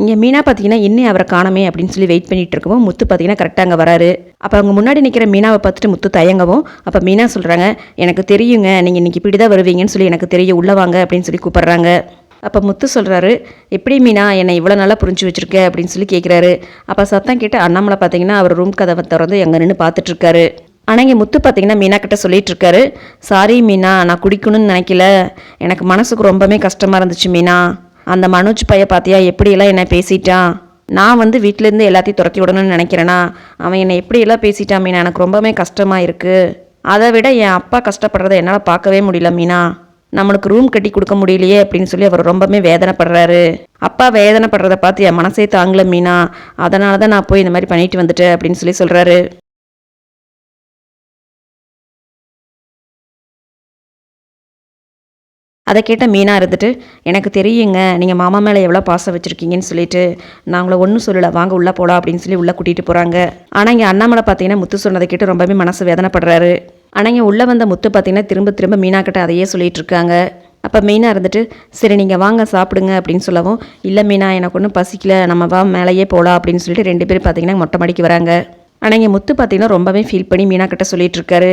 இங்கே மீனா பார்த்தீங்கன்னா இன்னும் அவரை காணமே அப்படின்னு சொல்லி வெயிட் பண்ணிட்டு இருக்கவும் முத்து பார்த்தீங்கன்னா கரெக்டாக அங்கே வராரு. அப்போ அவங்க முன்னாடி நிற்கிற மீனாவை பார்த்துட்டு முத்து தயங்கவும் அப்போ மீனா சொல்கிறாங்க எனக்கு தெரியுங்க நீங்கள் இன்றைக்கி இப்படி தான் வருவீங்கன்னு சொல்லி எனக்கு தெரியும் உள்ள வாங்க அப்படின்னு சொல்லி கூப்பிட்றாங்க. அப்போ முத்து சொல்கிறாரு எப்படி மீனா என்னை இவ்வளோ நல்லா புரிஞ்சு வச்சுருக்க? அப்படின்னு சொல்லி கேட்குறாரு அப்போ சத்தம் கேட்டு அண்ணாமலை பார்த்தீங்கன்னா அவர் ரூம் கதவை திறந்து எங்கே நின்று பார்த்துட்ருக்காரு ஆனால் இங்கே முத்து பார்த்தீங்கன்னா மீனா கிட்ட சொல்லிட்டு இருக்காரு சாரி மீனா நான் குடிக்கணும்னு நினைக்கல. எனக்கு மனசுக்கு ரொம்பவே கஷ்டமாக இருந்துச்சு மீனா. அந்த மனோஜ் பைய பார்த்தியா எப்படியெல்லாம் என்ன பேசிட்டான் நான் வந்து வீட்டிலேருந்து எல்லாத்தையும் துரத்தி விடணும்னு நினைக்கிறேனா? அவன் என்னை எப்படியெல்லாம் பேசிட்டான் மீனா? எனக்கு ரொம்பவே கஷ்டமாக இருக்குது அதை விட என் அப்பா கஷ்டப்படுறத என்னால் பார்க்கவே முடியல மீனா. நம்மளுக்கு ரூம் கட்டி கொடுக்க முடியலையே அப்படின்னு சொல்லி அவர் ரொம்பவே வேதனைப்படுறாரு. அப்பா வேதனைப்படுறத பார்த்து என் மனசே தாங்கல மீனா. அதனால தான் நான் போய் இந்த மாதிரி பண்ணிட்டு வந்துட்டேன் அப்படின்னு சொல்லி சொல்கிறாரு அதை கேட்ட மீனா இருந்துட்டு எனக்கு தெரியுங்க நீங்கள் மாமா மேலே எவ்வளோ பாசம் வச்சுருக்கீங்கன்னு சொல்லிட்டு நான் உங்களை ஒன்றும் சொல்லலை வாங்க உள்ளே போலாம் அப்படின்னு சொல்லி உள்ளே கூட்டிகிட்டு போகிறாங்க ஆனால் இங்கே அண்ணாமலை பார்த்தீங்கன்னா முத்து சொன்னதை கேட்டு ரொம்பவே மனசு வேதனைப்படுறாரு. ஆனால் இங்கே உள்ளே வந்த முத்து பார்த்தீங்கன்னா திரும்ப திரும்ப மீனா கிட்ட அதையே சொல்லிட்டு இருக்காங்க. அப்போ மீனாக இருந்துட்டு சரி நீங்கள் வாங்க சாப்பிடுங்க அப்படின்னு சொல்லவும் இல்லை மீனா எனக்கு ஒன்றும் பசிக்கல நம்ம வா மேலேயே போகலாம் அப்படின்னு சொல்லிட்டு ரெண்டு பேரும் பார்த்தீங்கன்னா மொட்டை மாடிக்கு வராங்க. ஆனால் இங்கே முத்து பார்த்தீங்கன்னா ரொம்பவே ஃபீல் பண்ணி மீனா கிட்ட சொல்லிகிட்டு இருக்காரு.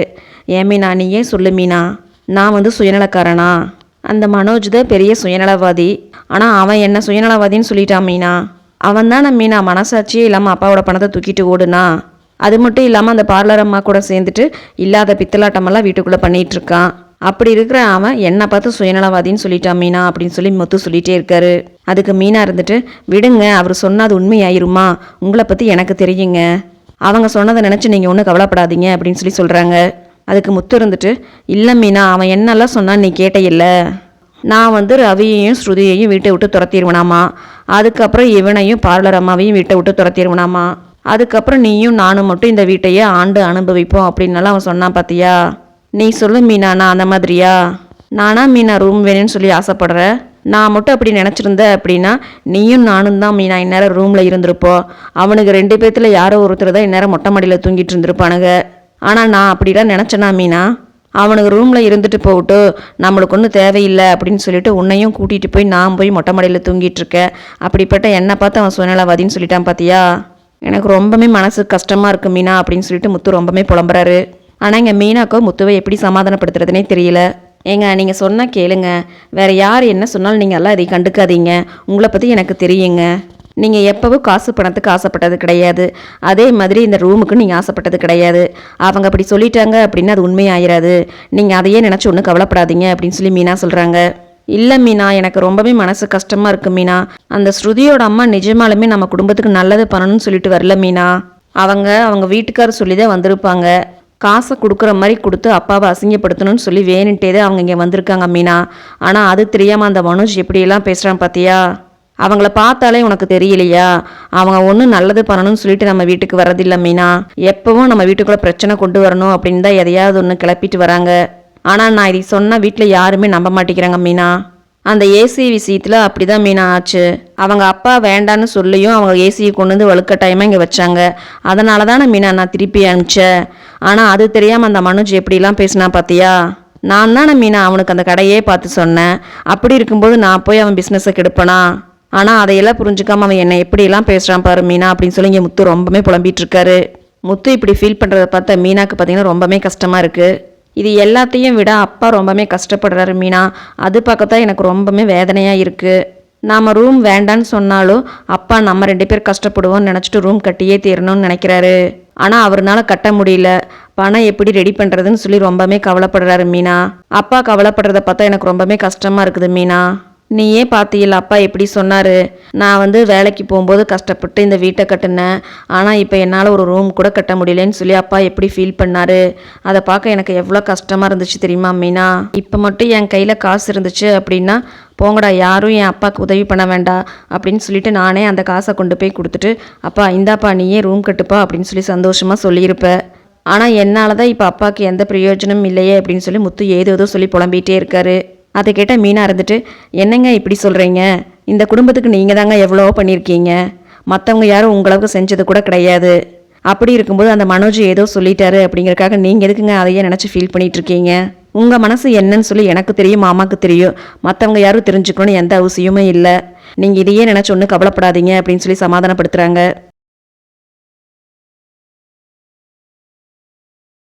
ஏன் மீனா நீ ஏன் சொல்லு மீனா? நான் வந்து சுயநலக்காரனா? அந்த மனோஜ் தான் பெரிய சுயநலவாதி. ஆனால் அவன் என்ன சுயநலவாதின்னு சொல்லிட்டான் மீனா? அவன் தானே மீனா மனசாட்சியே இல்லாமல் அப்பாவோட பணத்தை தூக்கிட்டு ஓடுனா? அது மட்டும் இல்லாமல் அந்த பார்லர் அம்மா கூட சேர்ந்துட்டு இல்லாத பித்தலாட்டமெல்லாம் வீட்டுக்குள்ளே பண்ணிகிட்டு இருக்கான். அப்படி இருக்கிற அவன் என்னை பார்த்து சுயநலவாதின்னு சொல்லிட்டான் மீனா அப்படின்னு சொல்லி முத்து சொல்லிட்டே இருக்காரு. அதுக்கு மீனா இருந்துட்டு விடுங்க அவர் சொன்னது அது உண்மையாயிருமா? உங்களை பற்றி எனக்கு தெரியுங்க. அவங்க சொன்னதை நினச்சி நீங்கள் ஒன்றும் கவலைப்படாதீங்க அப்படின்னு சொல்லி சொல்கிறாங்க அதுக்கு முத்து இருந்துட்டு இல்லை மீனா அவன் என்னெல்லாம் சொன்னான் நீ கேட்டையில்ல. நான் வந்து ரவியையும் ஸ்ருதியையும் வீட்டை விட்டு துரத்திடுவனாமா. அதுக்கப்புறம் இவனையும் பார்லர் அம்மாவையும் வீட்டை விட்டு துரத்திடுவனாமா. அதுக்கப்புறம் நீயும் நானும் மட்டும் இந்த வீட்டையே ஆண்டு அனுபவிப்போம் அப்படின்னலாம் அவன் சொன்னான் பார்த்தியா நீ சொல்லு மீனா நான் அந்த மாதிரியா? நானா மீனா ரூம் வேணும்னு சொல்லி ஆசைப்படுற? நான் மட்டும் அப்படி நினச்சிருந்த அப்படின்னா நீயும் நானும் தான் மீனா இந்நேரம் ரூமில் இருந்திருப்போம். அவனுக்கு ரெண்டு பேர்த்தில் யாரோ ஒருத்தர் தான் இந்நேரம் மொட்டை மாடியில் தூங்கிட்டு இருந்திருப்பானுங்க. ஆனால் நான் அப்படிலாம் நினச்சேனா மீனா? அவனுக்கு ரூமில் இருந்துட்டு போகட்டு நம்மளுக்கு ஒன்றும் தேவையில்லை அப்படின்னு சொல்லிட்டு உன்னையும் கூட்டிகிட்டு போய் நான் போய் மொட்டை மாடியில் தூங்கிட்டுருக்கேன் அப்படிப்பட்ட என்னை பார்த்து அவன் சுயநலவாதின்னு சொல்லிட்டான் பார்த்தியா எனக்கு ரொம்பவே மனசு கஷ்டமாக இருக்கு மீனா அப்படின்னு சொல்லிட்டு முத்து ரொம்பவே புலம்புறாரு. ஆனால் இங்கே மீனாக்கோ முத்துவை எப்படி சமாதானப்படுத்துறதுனே தெரியல. ஏங்க நீங்கள் சொன்னால் கேளுங்க. வேறு யார் என்ன சொன்னாலும் நீங்கள் எல்லாம் இதை கண்டுக்காதீங்க. உங்களை பற்றி எனக்கு தெரியுங்க. நீங்கள் எப்போவும் காசு பணத்துக்கு ஆசைப்பட்டது கிடையாது. அதே மாதிரி இந்த ரூமுக்கு நீங்கள் ஆசைப்பட்டது கிடையாது. அவங்க அப்படி சொல்லிட்டாங்க அப்படின்னா அது உண்மையாயிராது. நீங்கள் அதையே நினச்சி ஒன்றும் கவலைப்படாதீங்க அப்படின்னு சொல்லி மீனா சொல்கிறாங்க இல்லை மீனா எனக்கு ரொம்பவே மனசு கஷ்டமாக இருக்கு மீனா. அந்த ஸ்ருதியோட அம்மா நிஜமாலுமே நம்ம குடும்பத்துக்கு நல்லது பண்ணணும்னு சொல்லிட்டு வரல மீனா. அவங்க அவங்க வீட்டுக்காரர் சொல்லி தான் வந்திருப்பாங்க. காசை கொடுக்குற மாதிரி கொடுத்து அப்பாவை அசிங்கப்படுத்தணும்னு சொல்லி வேணுன்ட்டே தான் அவங்க இங்கே வந்திருக்காங்க மீனா. ஆனால் அது தெரியாமல் அந்த மனோஜ் எப்படியெல்லாம் பேசுகிறான் பார்த்தியா அவங்கள பார்த்தாலே உனக்கு தெரியலையா? அவங்க ஒன்றும் நல்லது பண்ணணும்னு சொல்லிட்டு நம்ம வீட்டுக்கு வரதில்லை மீனா. எப்பவும் நம்ம வீட்டுக்குள்ளே பிரச்சனை கொண்டு வரணும் அப்படின்னு தான் எதையாவது ஒன்று கிளப்பிட்டு வராங்க. ஆனால் நான் இதை சொன்னால் வீட்டில் யாருமே நம்ப மாட்டேங்கிறாங்க மீனா. அந்த ஏசி விஷயத்தில் அப்படி தான் மீனா ஆச்சு. அவங்க அப்பா வேண்டான்னு சொல்லியும் அவங்க ஏசியை கொண்டு வந்து வலுக்கட்டாயமாக இங்கே வச்சாங்க. அதனால தானே மீனா நான் திருப்பி அனுப்பிச்சேன். ஆனால் அது தெரியாமல் அந்த மனுஜ் எப்படிலாம் பேசினா பார்த்தியா நான் தானே மீனா அவனுக்கு அந்த கடையே பார்த்து சொன்னேன். அப்படி இருக்கும்போது நான் போய் அவன் பிஸ்னஸை கெடுப்பனா? ஆனால் அதையெல்லாம் புரிஞ்சுக்காம அவன் என்னை எப்படியெல்லாம் பேசுகிறான் பாரு மீனா அப்படின்னு சொல்லி இங்கே முத்து ரொம்பவே புலம்பிட்டு இருக்காரு முத்து இப்படி ஃபீல் பண்ணுறத பார்த்தா மீனாக்கு பார்த்தீங்கன்னா ரொம்பவே கஷ்டமாக இருக்குது இது எல்லாத்தையும் விட அப்பா ரொம்பவே கஷ்டப்படுறாரு மீனா. அது பார்க்கத்தான் எனக்கு ரொம்பவே வேதனையாக இருக்குது நாம் ரூம் வேண்டான்னு சொன்னாலும் அப்பா நம்ம ரெண்டு பேர் கஷ்டப்படுவோம்னு நினச்சிட்டு ரூம் கட்டியே தீரணும்னு நினைக்கிறாரு. ஆனால் அவர்னால கட்ட முடியல. பணம் எப்படி ரெடி பண்ணுறதுன்னு சொல்லி ரொம்பவே கவலைப்படுறாரு மீனா. அப்பா கவலைப்படுறத பார்த்தா எனக்கு ரொம்பவே கஷ்டமாக இருக்குது மீனா. நீயே பார்த்தியில்ல அப்பா எப்படி சொன்னார்? நான் வந்து வேலைக்கு போகும்போது கஷ்டப்பட்டு இந்த வீட்டை கட்டினேன். ஆனால் இப்போ என்னால் ஒரு ரூம் கூட கட்ட முடியலன்னு சொல்லி அப்பா எப்படி ஃபீல் பண்ணார்? அதை பார்க்க எனக்கு எவ்வளோ கஷ்டமாக இருந்துச்சு தெரியுமா மீனா? இப்போ மட்டும் என் கையில் காசு இருந்துச்சு அப்படின்னா போங்கடா யாரும் என் அப்பாவுக்கு உதவி பண்ண வேண்டாம் அப்படின்னு சொல்லிட்டு நானே அந்த காசை கொண்டு போய் கொடுத்துட்டு அப்பா இந்தாப்பா நீயே ரூம் கட்டுப்பா அப்படின்னு சொல்லி சந்தோஷமாக சொல்லியிருப்பேன் ஆனால் என்னால் தான் இப்போ அப்பாவுக்கு எந்த பிரயோஜனமும் இல்லையே அப்படின்னு சொல்லி முத்து ஏதோ சொல்லி புலம்பிகிட்டே இருக்காரு. அதை கேட்ட மீனா இருந்துட்டு என்னங்க இப்படி சொல்கிறீங்க இந்த குடும்பத்துக்கு நீங்கள் தாங்க எவ்வளோ பண்ணியிருக்கீங்க மற்றவங்க யாரும் உங்களுக்கு செஞ்சது கூட கிடையாது. அப்படி இருக்கும்போது அந்த மனோஜ் ஏதோ சொல்லிட்டாரு அப்படிங்கிறக்காக நீங்கள் எதுக்குங்க அதையே நினச்சி ஃபீல் பண்ணிட்டு இருக்கீங்க உங்கள் மனசு என்னன்னு சொல்லி எனக்கு தெரியும் மாமாவுக்கு தெரியும். மற்றவங்க யாரும் தெரிஞ்சுக்கணும்னு எந்த அவசியமும் இல்லை. நீங்கள் இதையே நினச்சி ஒன்றும் கவலைப்படாதீங்க அப்படின்னு சொல்லி சமாதானப்படுத்துகிறாங்க